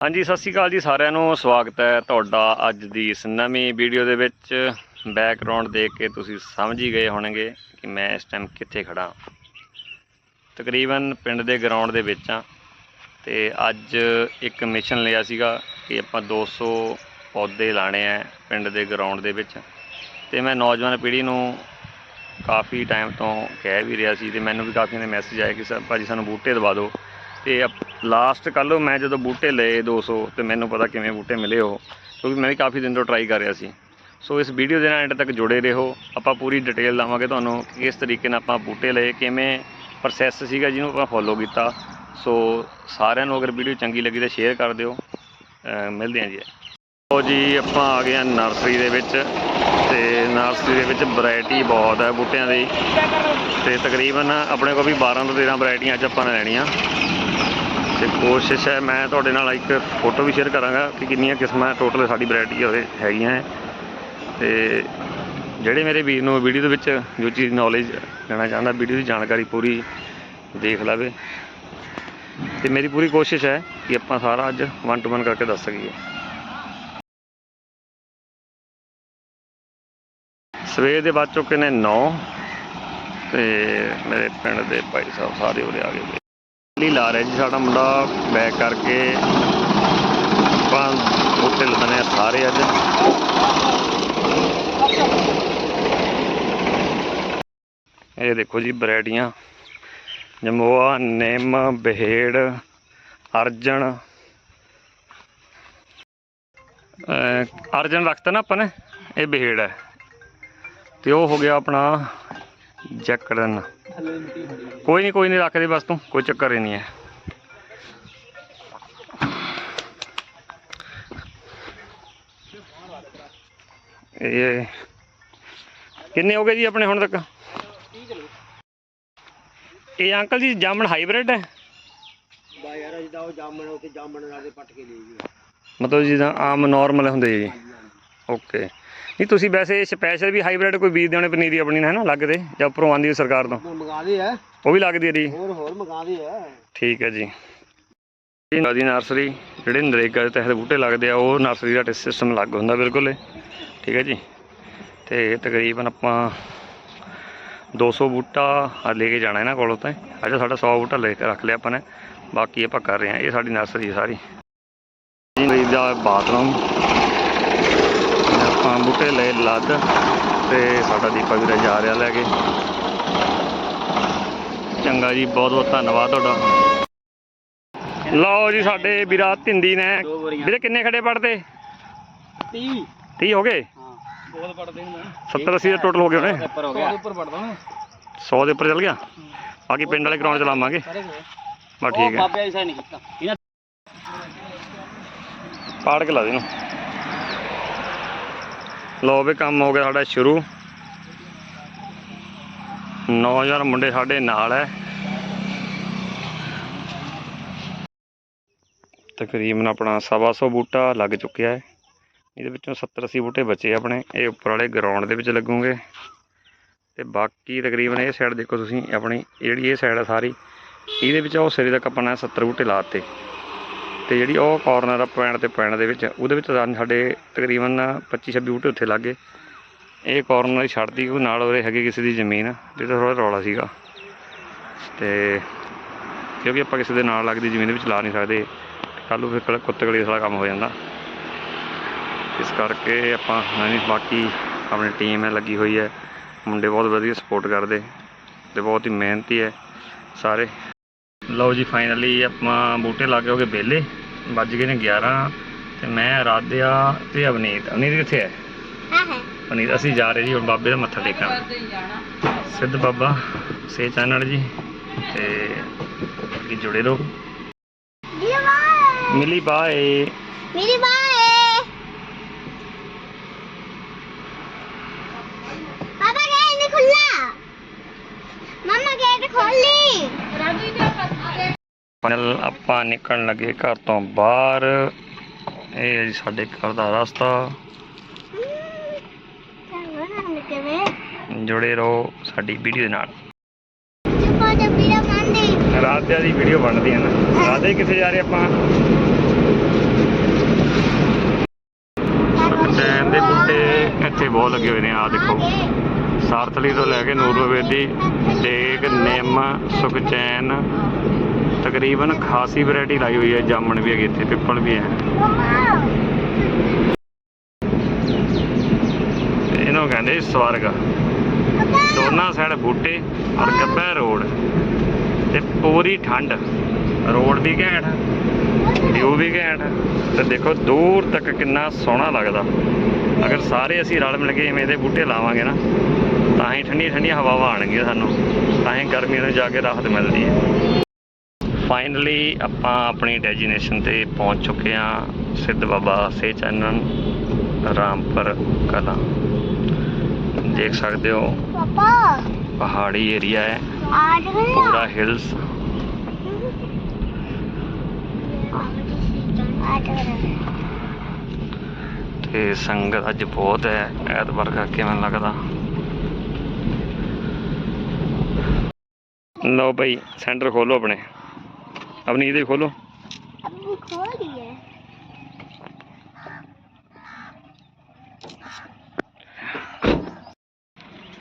ਹਾਂਜੀ, ਸਤਿ ਸ਼੍ਰੀ ਅਕਾਲ ਜੀ ਸਾਰਿਆਂ ਨੂੰ। ਸਵਾਗਤ ਹੈ ਤੁਹਾਡਾ ਅੱਜ ਦੀ ਇਸ ਨਵੀਂ ਵੀਡੀਓ ਦੇ ਵਿੱਚ। ਬੈਕਗ੍ਰਾਉਂਡ ਦੇਖ ਕੇ ਤੁਸੀਂ ਸਮਝ ਹੀ ਗਏ ਹੋਣਗੇ ਕਿ ਮੈਂ ਇਸ ਟਾਈਮ ਕਿੱਥੇ ਖੜਾ ਤਕਰੀਬਨ ਪਿੰਡ ਦੇ ਗਰਾਊਂਡ ਦੇ ਵਿੱਚ ਆ ਤੇ ਅੱਜ ਇੱਕ ਮਿਸ਼ਨ ਲਿਆ ਸੀਗਾ ਕਿ ਆਪਾਂ 200 ਪੌਦੇ ਲਾਣੇ ਆ ਪਿੰਡ ਦੇ ਗਰਾਊਂਡ ਦੇ ਵਿੱਚ। ਤੇ ਮੈਂ ਨੌਜਵਾਨ ਪੀੜ੍ਹੀ ਨੂੰ ਕਾਫੀ ਟਾਈਮ ਤੋਂ ਕਹਿ ਵੀ ਰਿਹਾ ਸੀ ਤੇ ਮੈਨੂੰ ਵੀ ਕਾਫੀ ਨੇ ਮੈਸੇਜ ਆਏ ਕਿ ਸਰ ਭਾਜੀ ਸਾਨੂੰ ਬੂਟੇ ਦਵਾ ਦਿਓ। ਤੇ ਲਾਸਟ ਕੱਲ੍ਹ ਮੈਂ ਜਦੋਂ ਬੂਟੇ ਲਏ 200 ਤੇ ਮੈਨੂੰ ਪਤਾ ਕਿਵੇਂ ਬੂਟੇ ਮਿਲੇ ਉਹ, ਕਿਉਂਕਿ ਮੈਂ ਵੀ ਕਾਫੀ ਦਿਨ ਤੋਂ ਟਰਾਈ ਕਰ ਰਿਹਾ ਸੀ। ਸੋ ਇਸ ਵੀਡੀਓ ਦੇ ਨਾਲ ਐਂਡ ਤੱਕ ਜੁੜੇ ਰਹੋ। ਆਪਾਂ ਪੂਰੀ ਡਿਟੇਲ ਲਾਵਾਂਗੇ ਤੁਹਾਨੂੰ ਕਿ ਕਿਸ ਤਰੀਕੇ ਨਾਲ ਆਪਾਂ ਬੂਟੇ ਲਏ, ਕਿਵੇਂ ਪ੍ਰੋਸੈਸ ਸੀਗਾ ਜਿਹਨੂੰ ਆਪਾਂ ਫੋਲੋ ਕੀਤਾ। ਸੋ ਸਾਰਿਆਂ ਨੂੰ ਅਗਰ ਵੀਡੀਓ ਚੰਗੀ ਲੱਗੀ ਤਾਂ ਸ਼ੇਅਰ ਕਰ ਦਿਓ। ਮਿਲਦੇ ਹਾਂ ਜੀ। ਲੋ ਜੀ, ਆਪਾਂ ਆ ਗਏ ਹਾਂ ਨਰਸਰੀ ਦੇ ਵਿੱਚ ਤੇ ਨਰਸਰੀ ਦੇ ਵਿੱਚ ਵੈਰਾਈਟੀ ਬਹੁਤ ਹੈ ਬੂਟਿਆਂ ਦੀ। ਤੇ ਤਕਰੀਬਨ ਆਪਣੇ ਕੋਲ ਵੀ 12 ਤੋਂ 13 ਵੈਰਾਈਟੀਆਂ ਅੱਜ ਆਪਾਂ ਨੇ ਲੈਣੀਆਂ। ਕੋਸ਼ਿਸ਼ ਹੈ, ਮੈਂ ਤੁਹਾਡੇ ਨਾਲ ਇੱਕ ਫੋਟੋ ਵੀ ਸ਼ੇਅਰ ਕਰਾਂਗਾ ਕਿ ਕਿੰਨੀਆਂ ਕਿਸਮਾਂ ਟੋਟਲ ਸਾਡੀ ਵੈਰਾਈਟੀ ਉਹਦੇ ਹੈਗੀਆਂ ਹੈ। ਤੇ ਜਿਹੜੇ ਮੇਰੇ ਵੀਰ ਨੂੰ ਵੀਡੀਓ ਦੇ ਵਿੱਚ ਜੋ ਚੀਜ਼ ਨੌਲੇਜ ਲੈਣਾ ਚਾਹੁੰਦਾ ਵੀਡੀਓ ਦੀ ਜਾਣਕਾਰੀ ਪੂਰੀ ਦੇਖ ਲਵੇ। ਤੇ ਮੇਰੀ ਪੂਰੀ ਕੋਸ਼ਿਸ਼ ਹੈ ਕਿ ਆਪਾਂ ਸਾਰਾ ਅੱਜ ਵਨ ਟੂ ਵਨ ਕਰਕੇ ਦੱਸ ਸਕੀਏ। ਸਵੇਰ ਦੇ ਵੱਜ ਚੁੱਕੇ ਨੇ 9 ਤੇ ਮੇਰੇ ਪਿੰਡ ਦੇ ਭਾਈ ਸਾਹਿਬ ਸਾਰੇ ਉਰੇ ਆ ਗਏ। ਲਈ ਲਾ ਰਿਹਾ ਜੀ, ਸਾਡਾ ਮੁੰਡਾ ਬੈਕ ਕਰਕੇ ਆਪਾਂ ਉੱਤੇ ਲਦਨੇ ਸਾਰੇ ਅੱਜ। ਇਹ ਦੇਖੋ ਜੀ ਵੈਰਾਈਟੀਆਂ। ਜਮੋਆ, ਨਿੰਮ, ਬਹੇੜ, ਅਰਜਨ। ਅਹ ਅਰਜਨ ਰੱਖਤਾ ਨਾ ਆਪਾਂ ਨੇ, ਇਹ ਬਹੇੜ ਹੈ। ਤੇ ਉਹ ਹੋ ਗਿਆ ਆਪਣਾ ਜੈਕੜਨ ਕੋਈ ਨਹੀਂ ਕੋਈ ਨਹੀਂ ਰੱਖ ਦੇ ਬਸ ਤੂੰ ਕੋਈ ਚੱਕਰ ਹੀ ਨਹੀਂ ਹੈ। ਇਹ ਕਿੰਨੇ ਹੋ ਗਏ ਜੀ ਆਪਣੇ ਹੁਣ ਤੱਕ? ਇਹ ਅੰਕਲ ਜੀ ਜਾਮਣ ਹਾਈਬ੍ਰਿਡ ਹੈ? ਬਾ ਯਾਰ ਅਸੀਂ ਤਾਂ ਉਹ ਜਾਮਣ ਉੱਤੇ ਜਾਮਣ ਨਾਲ ਦੇ ਪੱਟ ਕੇ ਲਈ ਜੀ ਮਤਲਬ ਜਿੱਦਾਂ ਆਮ ਨਾਰਮਲ ਹੁੰਦੇ ਜੀ। ਓਕੇ ਨਹੀਂ ਤੁਸੀਂ ਵੈਸੇ ਸਪੈਸ਼ਲ ਵੀ ਹਾਈਬ੍ਰਿਡ ਕੋਈ ਬੀਜ ਦੇਣੇ ਪਨੀਰੀ ਆਪਣੀ ਨਾ ਹੈ ਨਾ ਲੱਗਦੇ ਜਾਂ ਉੱਪਰੋਂ ਆਂਦੀ ਹੈ ਸਰਕਾਰ ਤੋਂ? ਉਹ ਮੰਗਾਦੇ ਆ। ਉਹ ਵੀ ਲੱਗਦੀ ਹੈ ਜੀ? ਹੋਰ ਹੋਰ ਮੰਗਾਦੇ ਆ। ਠੀਕ ਹੈ ਜੀ। ਇਹ ਨਦੀ ਨਰਸਰੀ ਜਿਹੜੇ ਨਰੇਗਾ ਦੇ ਤਹਿਤ ਬੂਟੇ ਲੱਗਦੇ ਆ ਉਹ ਨਰਸਰੀ ਦਾ ਸਿਸਟਮ ਅਲੱਗ ਹੁੰਦਾ ਬਿਲਕੁਲ। ਠੀਕ ਹੈ ਜੀ। ਤੇ ਤਕਰੀਬਨ ਆਪਾਂ 200 ਬੂਟਾ ਆ ਲੈ ਕੇ ਜਾਣਾ ਇਹਨਾਂ ਕੋਲੋਂ ਤਾਂ। ਅੱਜ ਸਾਡਾ 100 ਬੂਟਾ ਲੈ ਕੇ ਰੱਖ ਲਿਆ ਆਪਾਂ ਨੇ। ਬਾਕੀ ਆਪਾਂ ਕਰ ਰਹੇ ਹਾਂ ਇਹ ਸਾਡੀ ਨਰਸਰੀ ਸਾਰੀ। ਜੀ ਦਾ ਬਾਥਰੂਮ ਬੂਟੇ ਲੈ ਲੱਦ ਤੇ ਸਾਡਾ ਦੀਪਕ ਵੀਰ ਜਾ ਰਿਹਾ ਲੈ ਕੇ। ਚੰਗਾ ਜੀ ਬਹੁਤ ਬਹੁਤ ਧੰਨਵਾਦ ਤੁਹਾਡਾ। ਲਓ ਜੀ ਸਾਡੇ ਵੀਰਾ ਧਿੰਦੀ ਨੇ। ਵੀਰੇ ਕਿੰਨੇ ਖੜੇ ਪੜਦੇ? 30 30 ਹੋ ਗਏ? ਹਾਂ ਬਹੁਤ ਪੜਦੇ ਨੇ। 70 80 ਦਾ ਟੋਟਲ ਹੋ ਗਏ ਹੋਣੇ। ਉੱਪਰ ਹੋ ਗਿਆ। ਉੱਪਰ ਪੜਦਾ ਮੈਂ। 100 ਦੇ ਉੱਪਰ ਚੱਲ ਗਿਆ? ਬਾਕੀ ਪਿੰਡ ਵਾਲੇ ਗਰਾਊਂਡ ਚਲਾਵਾਂਗੇ। ਬਸ ਠੀਕ ਹੈ। ਬਾਬੇ ਐਸਾ ਨਹੀਂ ਕੀਤਾ। ਇਹਨਾਂ ਪਾੜ ਕੇ ਲਾ ਦੇ ਇਹਨੂੰ। ਲਓ ਵੀ ਕੰਮ ਹੋ ਗਿਆ ਸਾਡਾ ਸ਼ੁਰੂ। ਨੌਜਵਾਨ ਮੁੰਡੇ ਸਾਡੇ ਨਾਲ ਹੈ ਤਕਰੀਬਨ ਆਪਣਾ ਸਵਾ ਸੌ ਬੂਟਾ ਲੱਗ ਚੁੱਕਿਆ ਹੈ ਇਹਦੇ ਵਿੱਚੋਂ 70 80 ਬੂਟੇ ਬਚੇ ਆਪਣੇ। ਇਹ ਉੱਪਰ ਵਾਲੇ ਗਰਾਊਂਡ ਦੇ ਵਿੱਚ ਲੱਗੂਗੇ। ਤੇ ਬਾਕੀ ਤਕਰੀਬਨ ਇਹ ਸਾਈਡ ਦੇਖੋ ਤੁਸੀਂ, ਆਪਣੀ ਜਿਹੜੀ ਇਹ ਸਾਈਡ ਹੈ ਸਾਰੀ, ਇਹਦੇ ਵਿੱਚ ਉਹ ਸਿਰੇ ਤੱਕ ਆਪਾਂ ਨੇ 70 ਬੂਟੇ ਲਾਤੇ ਤੇ ਜਿਹੜੀ ਉਹ ਕਾਰਨਰ ਆ ਪੁਆਇੰਟ ਤੇ ਪੁਆਇੰਟ ਦੇ ਵਿੱਚ, ਉਹਦੇ ਵਿੱਚ ਸਾਡੇ ਤਕਰੀਬਨ 25 26 ਬੂਟੇ ਉੱਥੇ ਲੱਗੇ ਇਹ ਕਾਰਨਰ ਹੀ ਛੱਡਦੀ ਉਹ ਨਾਲ ਉਹਦੇ ਹੈਗੇ ਕਿਸੇ ਦੀ ਜ਼ਮੀਨ ਤੇ ਥੋੜਾ ਰੌਲਾ ਸੀਗਾ। ਤੇ ਕਿਉਂਕਿ ਆਪਾਂ ਕਿਸੇ ਦੇ ਨਾਲ ਲੱਗਦੀ ਜ਼ਮੀਨ ਦੇ ਵਿੱਚ ਲਾ ਨਹੀਂ ਸਕਦੇ, ਕੱਲ੍ਹ ਫਿਰ ਕ- ਕੁੱਤੇ ਗਲੀ ਸਾਰਾ ਕੰਮ ਹੋ ਜਾਂਦਾ। ਇਸ ਕਰਕੇ ਆਪਾਂ ਨਹੀਂ ਬਾਕੀ ਆਪਣੀ ਟੀਮ ਹੈ, ਲੱਗੀ ਹੋਈ ਹੈ। ਮੁੰਡੇ ਬਹੁਤ ਵਧੀਆ ਸਪੋਰਟ ਕਰਦੇ, ਤੇ ਬਹੁਤ ਹੀ ਮਿਹਨਤੀ ਹੈ ਸਾਰੇ। ਲਓ ਜੀ ਫਾਈਨਲੀ ਆਪਾਂ ਬੂਟੇ ਲਾ ਕੇ ਹੋ ਗਏ ਵਿਹਲੇ। ਵੱਜ ਗਏ ਨੇ 11 ਤੇ ਮੈਂ ਰਾਧਿਆ ਤੇ ਅਵਨੀਤ। ਅਵਨੀਤ ਕਿੱਥੇ ਹੈ? ਅਵਨੀਤ ਅਸੀਂ ਜਾ ਰਹੇ ਜੀ ਹੁਣ ਬਾਬੇ ਦਾ ਮੱਥਾ ਟੇਕਣ। ਸਿੱਧ ਬਾਬਾ ਸੇ ਚੈਨਲ ਜੀ ਤੇ ਜੀ ਜੁੜੇ ਰਹੋ। ਮਿਲੀ ਬਾਏ। ਮਿਲੀ ਬਾਏ। ਪਾਪਾ ਗੇਟ ਖੁੱਲਾ ਮਮਾ ਗੇਟ ਖੋਲੀ ਫਾਈਨਲ ਆਪਾਂ ਨਿਕਲਣ ਲੱਗੇ ਘਰ ਤੋਂ ਬਾਹਰ। ਇਹ ਜੀ ਸਾਡੇ ਘਰ ਦਾ ਰਸਤਾ। ਜੁੜੇ ਰਹੋ ਸਾਡੀ ਵੀਡੀਓ ਦੇ ਨਾਲ। ਰਾਤ ਦੀ ਵੀਡੀਓ ਬਣਦੀ ਹੈ ਨਾ। ਰਾਤ ਦੇ ਕਿੱਥੇ ਜਾ ਰਹੇ ਆਪਾਂ? ਸੈਨ ਦੇ ਬੂਟੇ ਇੱਥੇ ਬਹੁਤ ਲੱਗੇ ਹੋਏ ਨੇ ਆ ਦੇਖੋ। ਸਾਰਥਲੀ ਤੋਂ ਲੈ ਕੇ ਨੂਰਵੇਦੀ ਡੇਕ ਨਿੰਮ, ਸੁਖਚੈਨ, ਤਕਰੀਬਨ ਖਾਸੀ ਵੈਰਾਈਟੀ ਲਾਈ ਹੋਈ ਹੈ, ਜਾਮਣ ਵੀ ਹੈਗੇ ਇੱਥੇ, ਪਿੱਪਲ ਵੀ ਹੈ। ਇਹਨੂੰ ਕਹਿੰਦੇ ਸਵਰਗ। ਦੋਨਾਂ ਸਾਈਡ ਬੂਟੇ ਔਰ ਗੱਬੇ ਰੋਡ। ਤੇ ਪੂਰੀ ਠੰਡ। ਰੋਡ ਵੀ ਘੈਂਟ, ਵਿਊ ਵੀ ਘੈਂਟ। ਤੇ ਦੇਖੋ, ਦੂਰ ਤੱਕ ਕਿੰਨਾ ਸੋਹਣਾ ਲੱਗਦਾ। ਅਗਰ ਸਾਰੇ ਅਸੀਂ ਰਲ ਮਿਲ ਕੇ ਇਵੇਂ ਦੇ ਬੂਟੇ ਲਾਵਾਂਗੇ ਨਾ ਤਾਂ ਹੀ ਠੰਡੀਆਂ ਠੰਡੀਆਂ ਹਵਾਵਾਂ ਆਣਗੀਆਂ ਸਾਨੂੰ। ਤਾਂ ਹੀ ਗਰਮੀ ਨੂੰ ਜਾ ਕੇ ਰਾਹਤ ਮਿਲਦੀ ਹੈ। ਫਾਈਨਲੀ ਆਪਾਂ ਆਪਣੀ ਡੈਜੀਨੇਸ਼ਨ ਤੇ ਪਹੁੰਚ ਚੁੱਕੇ ਹਾਂ ਸਿੱਧ ਬਾਬਾ ਸੇ ਚੰਨਨ ਰਾਮਪੁਰ ਕਲਾਂ। ਦੇਖ ਸਕਦੇ ਹੋ ਪਾਪਾ। ਪਹਾੜੀ ਏਰੀਆ ਹੈ। ਪੂਰਾ ਹਿਲਸ ਤੇ ਸੰਗਤ ਅੱਜ ਬਹੁਤ ਹੈ। ਐਤਵਾਰ ਕਰਕੇ ਮੈਨੂੰ ਲੱਗਦਾ। ਲਓ ਭਾਈ ਸੈਂਟਰ ਖੋਲੋ ਆਪਣੇ। ਆਪਣੀ ਇਹਦੇ ਖੋਲੋ। ਅਬ ਖੋਲ ਦਿਏ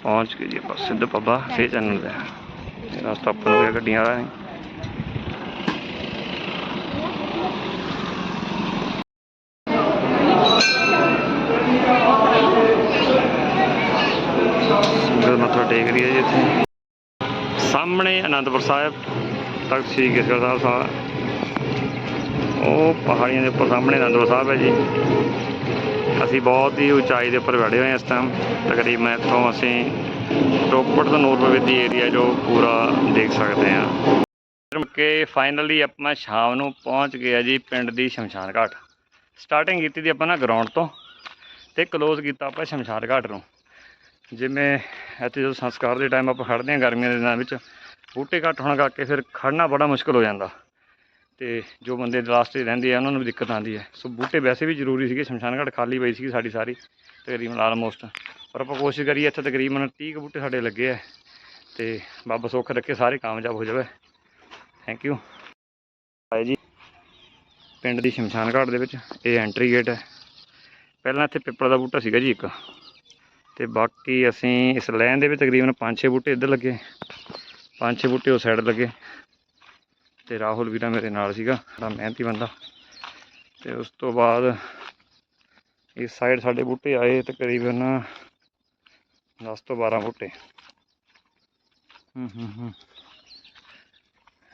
ਪਹੁੰਚ ਗਏ ਜੀ ਆਪਾਂ ਸਿੱਧ ਪੱਬਾ ਸੇ ਚੈਨਲ ਇਹ ਰਸਤਾ ਆਪਾਂ ਨੂੰ ਇਹ ਗੱਡੀਆਂ ਵਾਲਾ ਨਹੀਂ। ਮੱਥਾ ਟੇਕ ਰਹੀ ਹੈ ਜੀ ਇੱਥੇ। ਸਾਹਮਣੇ ਅਨੰਦਪੁਰ ਸਾਹਿਬ ਤਖਤ ਸ੍ਰੀ ਕੇਸਗੜ੍ਹ ਸਾਹਿਬ ਸਾਹਿਬ ਉਹ ਪਹਾੜੀਆਂ ਦੇ ਉੱਪਰ ਸਾਹਮਣੇ ਅਨੰਦਪੁਰ ਸਾਹਿਬ ਹੈ ਜੀ। ਅਸੀਂ ਬਹੁਤ ਹੀ ਉਚਾਈ ਦੇ ਉੱਪਰ ਬੈਠੇ ਹੋਏ ਹਾਂ ਇਸ ਟਾਈਮ ਤਕਰੀਬਨ ਇੱਥੋਂ ਅਸੀਂ ਰੋਪੜ ਤੋਂ ਨੂਰਪੁਰਵਿੱਦੀ ਏਰੀਆ ਜੋ ਪੂਰਾ ਦੇਖ ਸਕਦੇ ਹਾਂ। ਕਿ ਫਾਈਨਲੀ ਆਪਾਂ ਸ਼ਾਮ ਨੂੰ ਪਹੁੰਚ ਗਏ ਆ ਜੀ ਪਿੰਡ ਦੀ ਸ਼ਮਸ਼ਾਨ ਘਾਟ। ਸਟਾਰਟਿੰਗ ਕੀਤੀ ਦੀ ਆਪਾਂ ਨਾ ਗਰਾਊਂਡ ਤੋਂ ਤੇ ਕਲੋਜ਼ ਕੀਤਾ ਆਪਾਂ ਸ਼ਮਸ਼ਾਨ ਘਾਟ ਨੂੰ। ਜਿਵੇਂ ਇੱਥੇ ਜਦੋਂ ਸੰਸਕਾਰ ਦੇ ਟਾਈਮ ਆਪਾਂ ਖੜਦੇ ਹਾਂ ਗਰਮੀਆਂ ਦੇ ਦਿਨਾਂ ਵਿੱਚ, ਬੂਟੇ ਘੱਟ ਹੋਣ ਕਰਕੇ ਫਿਰ ਖੜਨਾ ਬੜਾ ਮੁਸ਼ਕਲ ਹੋ ਜਾਂਦਾ। ਤੇ ਜੋ ਬੰਦੇ ਲਾਸਟ 'ਤੇ ਰਹਿੰਦੇ ਆ, ਉਹਨਾਂ ਨੂੰ ਵੀ ਦਿੱਕਤ ਆਉਂਦੀ ਹੈ। ਸੋ ਬੂਟੇ ਵੈਸੇ ਵੀ ਜ਼ਰੂਰੀ ਸੀਗੇ ਸ਼ਮਸ਼ਾਨ ਘਾਟ ਖਾਲੀ ਪਈ ਸੀ ਸਾਡੀ ਸਾਰੀ, ਤਕਰੀਬਨ ਆਲਮੋਸਟ ਪਰ ਆਪਾਂ ਕੋਸ਼ਿਸ਼ ਕਰੀਏ, ਇੱਥੇ ਤਕਰੀਬਨ 30 ਕੁ ਬੂਟੇ ਸਾਡੇ ਲੱਗੇ ਆ। ਤੇ ਬਾਬਾ ਸੁੱਖ ਰੱਖੇ, ਸਾਰੇ ਕਾਮਯਾਬ ਹੋ ਜਾਵੇ। ਥੈਂਕ ਯੂ ਆਏ ਜੀ, ਪਿੰਡ ਦੀ ਸ਼ਮਸ਼ਾਨ ਘਾਟ ਦੇ ਵਿੱਚ, ਇਹ ਐਂਟਰੀ ਗੇਟ ਹੈ। ਪਹਿਲਾਂ ਇੱਥੇ ਪਿੱਪਲ ਦਾ ਬੂਟਾ ਸੀਗਾ ਜੀ ਇੱਕ। ਤੇ ਬਾਕੀ ਅਸੀਂ ਇਸ ਲਾਈਨ ਦੇ ਵਿੱਚ ਤਕਰੀਬਨ 5-6 ਬੂਟੇ ਇੱਧਰ ਲੱਗੇ। 5-6 ਬੂਟੇ ਉਸ ਸਾਈਡ ਲੱਗੇ। ਤੇ ਰਾਹੁਲ ਵੀਰਾ ਮੇਰੇ ਨਾਲ ਸੀਗਾ, ਬੜਾ ਮਿਹਨਤੀ ਬੰਦਾ। ਤੇ ਉਸ ਤੋਂ ਬਾਅਦ ਇਸ ਸਾਈਡ ਸਾਡੇ ਬੂਟੇ ਆਏ ਤਕਰੀਬਨ 10 ਤੋਂ 12 ਬੂਟੇ। ਹੂੰ ਹੂੰ ਹੂੰ।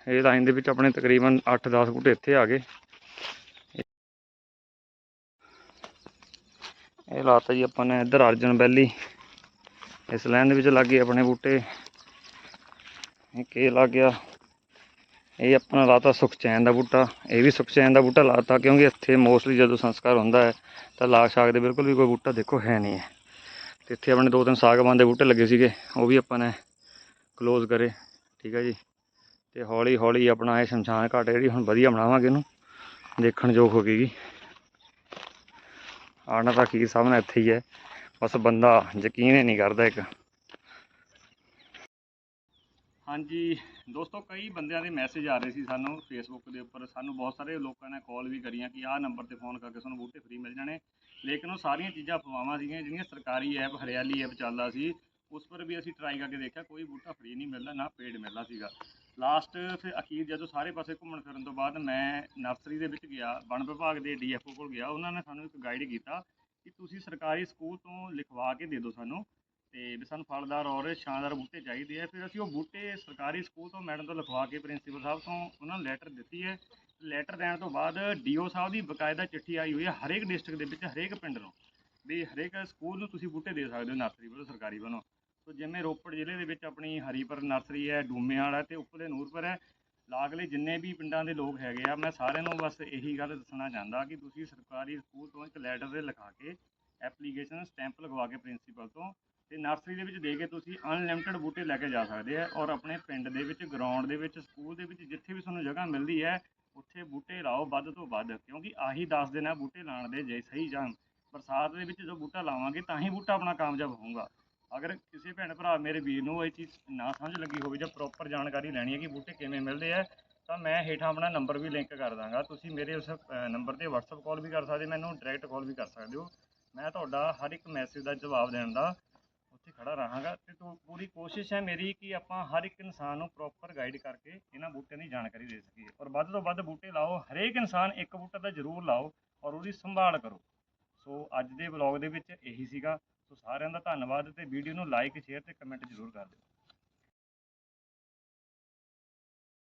ਇਹ ਲਾਈਨ ਦੇ ਵਿੱਚ ਆਪਣੇ ਤਕਰੀਬਨ 8-10 ਬੂਟੇ ਇੱਥੇ ਆ ਗਏ। ਇਹ ਲਾਤਾ ਜੀ ਆਪਾਂ ਨੇ ਇੱਧਰ ਅਰਜਨ ਬੈਲੀ। ਇਸ ਲਾਈਨ ਦੇ ਵਿੱਚ ਲੱਗੇ ਆਪਣੇ ਬੂਟੇ। ਇੱਕ ਇਹ ਲੱਗ ਗਿਆ? ਇਹ ਆਪਣਾ ਲਾਤਾ ਸੁਖਚੈਨ ਦਾ ਬੂਟਾ। ਇਹ ਵੀ ਸੁਖਚੈਨ ਦਾ ਬੂਟਾ ਲਾਤਾ ਕਿਉਂਕਿ ਇੱਥੇ ਮੋਸਟਲੀ ਜਦੋਂ ਸੰਸਕਾਰ ਹੁੰਦਾ ਹੈ, ਤਾਂ ਲਾਗ ਸ਼ਾਗ ਦੇ ਬਿਲਕੁਲ ਵੀ ਕੋਈ ਬੂਟਾ ਦੇਖੋ ਹੈ ਨਹੀਂ ਹੈ। ਤੇ ਇੱਥੇ ਆਪਣੇ ਦੋ ਤਿੰਨ ਸਾਗਵਾਨ ਦੇ ਬੂਟੇ ਲੱਗੇ ਸੀਗੇ, ਉਹ ਵੀ ਆਪਾਂ ਨੇ ਕਲੋਜ਼ ਕਰੇ। ਠੀਕ ਹੈ ਜੀ? ਤੇ ਹੌਲੀ ਹੌਲੀ ਆਪਣਾ ਇਹ ਸ਼ਮਸ਼ਾਨ ਘਾਟ ਜਿਹੜੀ ਹੁਣ ਵਧੀਆ ਬਣਾਵਾਂਗੇ ਇਹਨੂੰ, ਦੇਖਣ ਯੋਗ ਹੋ ਗਈ ਆਣਾ ਤਾਂ ਅਖੀਰ ਸਾਹਮਣੇ ਇੱਥੇ ਹੀ ਹੈ। ਬਸ ਬੰਦਾ ਯਕੀਨ ਹੀ ਨਹੀਂ ਕਰਦਾ ਇੱਕ। ਹਾਂਜੀ, ਦੋਸਤੋ ਕਈ ਬੰਦਿਆਂ ਦੇ ਮੈਸੇਜ ਆ ਰਹੇ ਸੀ ਸਾਨੂੰ ਫੇਸਬੁੱਕ ਦੇ ਉੱਪਰ। ਸਾਨੂੰ ਬਹੁਤ ਸਾਰੇ ਲੋਕਾਂ ਨੇ ਕਾਲ ਵੀ ਕਰੀਆਂ ਕਿ ਆਹ ਨੰਬਰ ਤੇ ਫੋਨ ਕਰਕੇ ਤੁਹਾਨੂੰ ਬੂਟੇ ਫ੍ਰੀ ਮਿਲ ਜਾਣੇ। ਲੇਕਿਨ ਉਹ ਸਾਰੀਆਂ ਚੀਜ਼ਾਂ ਅਫਵਾਹਾਂ ਸੀਗੀਆਂ, ਜਿਹੜੀਆਂ ਸਰਕਾਰੀ ਐਪ ਹਰਿਆਲੀ ਐਪ ਚੱਲਦਾ ਸੀ, ਉਸ ਪਰ ਵੀ ਅਸੀਂ ਟਰਾਈ ਕਰਕੇ ਦੇਖਿਆ, ਕੋਈ ਬੂਟਾ ਫ੍ਰੀ ਨਹੀਂ ਮਿਲਦਾ, ਨਾ ਪੇਡ ਮਿਲਦਾ ਸੀਗਾ। ਲਾਸਟ ਫਿਰ ਅਖੀਰ ਜਦੋਂ ਸਾਰੇ ਪਾਸੇ ਘੁੰਮਣ ਫਿਰਨ ਤੋਂ ਬਾਅਦ ਮੈਂ ਨਰਸਰੀ ਦੇ ਵਿੱਚ ਗਿਆ, ਵਣ ਵਿਭਾਗ ਦੇ ਡੀਐਫਓ ਕੋਲ ਗਿਆ, ਉਹਨਾਂ ਨੇ ਸਾਨੂੰ ਇੱਕ ਗਾਈਡ ਕੀਤਾ ਕਿ ਤੁਸੀਂ ਸਰਕਾਰੀ ਸਕੂਲ ਤੋਂ ਲਿਖਵਾ ਕੇ ਦੇ ਦਿਓ ਸਾਨੂੰ ਤੇ ਵੀ ਸਾਨੂੰ ਫਲਦਾਰ ਔਰ ਸ਼ਾਨਦਾਰ ਬੂਟੇ ਚਾਹੀਦੇ ਆ। ਫਿਰ ਅਸੀਂ ਉਹ ਬੂਟੇ ਸਰਕਾਰੀ ਸਕੂਲ ਤੋਂ ਮੈਡਮ ਤੋਂ ਲਿਖਵਾ ਕੇ ਪ੍ਰਿੰਸੀਪਲ ਸਾਹਿਬ ਤੋਂ ਉਹਨਾਂ ਨੂੰ ਲੈਟਰ ਦਿੱਤੀ ਹੈ। ਲੈਟਰ ਦੇਣ ਤੋਂ ਬਾਅਦ ਡੀਓ ਸਾਹਿਬ ਦੀ ਬਕਾਇਦਾ ਚਿੱਠੀ ਆਈ ਹੋਈ ਹੈ ਹਰੇਕ ਡਿਸਟ੍ਰਿਕਟ ਦੇ ਵਿੱਚ, ਹਰੇਕ ਪਿੰਡ ਨੂੰ ਵੀ ਹਰੇਕ ਸਕੂਲ ਨੂੰ ਤੁਸੀਂ ਬੂਟੇ ਦੇ ਸਕਦੇ ਹੋ ਨਰਸਰੀ ਵੱਲੋਂ, ਸਰਕਾਰੀ ਵੱਲੋਂ। ਸੋ ਜਿਵੇਂ ਰੋਪੜ ਜ਼ਿਲ੍ਹੇ ਦੇ ਵਿੱਚ ਆਪਣੀ ਹਰੀਪੁਰ ਨਰਸਰੀ ਹੈ, ਡੂਮੇਵਾਲ ਹੈ ਤੇ ਉੱਪਰਲੇ ਨੂਰਪੁਰ ਹੈ ਲਾਗਲੇ ਜਿੰਨੇ ਵੀ ਪਿੰਡਾਂ ਦੇ ਲੋਕ ਹੈਗੇ ਆ, ਮੈਂ ਸਾਰਿਆਂ ਨੂੰ ਬਸ ਇਹੀ ਗੱਲ ਦੱਸਣਾ ਚਾਹੁੰਦਾ ਕਿ ਤੁਸੀਂ ਸਰਕਾਰੀ ਸਕੂਲ ਤੋਂ ਇੱਕ ਲੈਟਰ ਦੇ ਲਿਖਾ ਕੇ ਐਪਲੀਕੇਸ਼ਨ ਸਟੈਂਪ ਲਗਵਾ ਕੇ ਪ੍ਰਿੰਸੀਪਲ ਤੋਂ ਤੇ ਨਰਸਰੀ ਦੇ ਵਿੱਚ ਦੇ ਕੇ ਤੁਸੀਂ ਅਨਲਿਮਿਟਿਡ ਬੂਟੇ ਲੈ ਕੇ ਜਾ ਸਕਦੇ ਆ ਔਰ ਆਪਣੇ ਪਿੰਡ ਦੇ ਵਿੱਚ ਗਰਾਊਂਡ ਦੇ ਵਿੱਚ, ਸਕੂਲ ਦੇ ਵਿੱਚ ਜਿੱਥੇ ਵੀ ਤੁਹਾਨੂੰ ਜਗ੍ਹਾ ਮਿਲਦੀ ਹੈ, ਉੱਥੇ ਬੂਟੇ ਲਾਓ ਵੱਧ ਤੋਂ ਵੱਧ ਕਿਉਂਕਿ ਆਹੀ 10 ਦਿਨ ਆ ਬੂਟੇ ਲਾਉਣ ਦੇ ਜੇ ਸਹੀ ਜਾਣ ਬਰਸਾਤ ਦੇ ਵਿੱਚ ਜੋ ਬੂਟਾ ਲਾਵਾਂਗੇ ਤਾਂ ਹੀ ਬੂਟਾ ਆਪਣਾ ਕਾਮਯਾਬ ਹੋਊਗਾ। ਅਗਰ ਕਿਸੇ ਭੈਣ ਭਰਾ ਮੇਰੇ ਵੀਰ ਨੂੰ ਇਹ ਚੀਜ਼ ਨਾ ਸਮਝ ਲੱਗੀ ਹੋਵੇ ਜਾਂ ਪ੍ਰੋਪਰ ਜਾਣਕਾਰੀ ਲੈਣੀ ਹੈ ਕਿ ਬੂਟੇ ਕਿਵੇਂ ਮਿਲਦੇ ਆ, ਤਾਂ ਮੈਂ ਹੇਠਾਂ ਆਪਣਾ ਨੰਬਰ ਵੀ ਲਿੰਕ ਕਰ ਦਾਂਗਾ। ਤੁਸੀਂ ਮੇਰੇ ਉਸ ਨੰਬਰ ਤੇ WhatsApp ਕਾਲ ਵੀ ਕਰ ਸਕਦੇ, ਮੈਨੂੰ ਡਾਇਰੈਕਟ ਕਾਲ ਵੀ ਕਰ ਸਕਦੇ ਹੋ। ਮੈਂ ਤੁਹਾਡਾ ਹਰ ਇੱਕ ਮੈਸੇਜ ਦਾ ਜਵਾਬ ਦੇਣ ਦਾ ਉੱਥੇ ਖੜਾ ਰਹਾਂਗਾ ਤੇ ਤੋ ਪੂਰੀ ਕੋਸ਼ਿਸ਼ ਹੈ ਮੇਰੀ ਕਿ ਆਪਾਂ ਹਰ ਇੱਕ ਇਨਸਾਨ ਨੂੰ ਪ੍ਰੋਪਰ ਗਾਈਡ ਕਰਕੇ ਇਹਨਾਂ ਬੂਟਿਆਂ ਦੀ ਜਾਣਕਾਰੀ ਦੇ ਸਕੀਏ। ਔਰ ਵੱਧ ਤੋਂ ਵੱਧ ਬੂਟੇ ਲਾਓ, ਹਰੇਕ ਇਨਸਾਨ ਇੱਕ ਬੂਟਾ ਤਾਂ ਜ਼ਰੂਰ ਲਾਓ ਔਰ ਉਹਦੀ ਸੰਭਾਲ ਕਰੋ। ਸੋ ਅੱਜ ਦੇ ਵਲੌਗ ਦੇ ਵਿੱਚ ਇਹੀ ਸੀਗਾ। ਸੋ ਸਾਰਿਆਂ ਦਾ ਧੰਨਵਾਦ ਤੇ ਵੀਡੀਓ ਨੂੰ ਲਾਈਕ ਸ਼ੇਅਰ ਤੇ ਕਮੈਂਟ ਜ਼ਰੂਰ ਕਰ ਦਿਓ।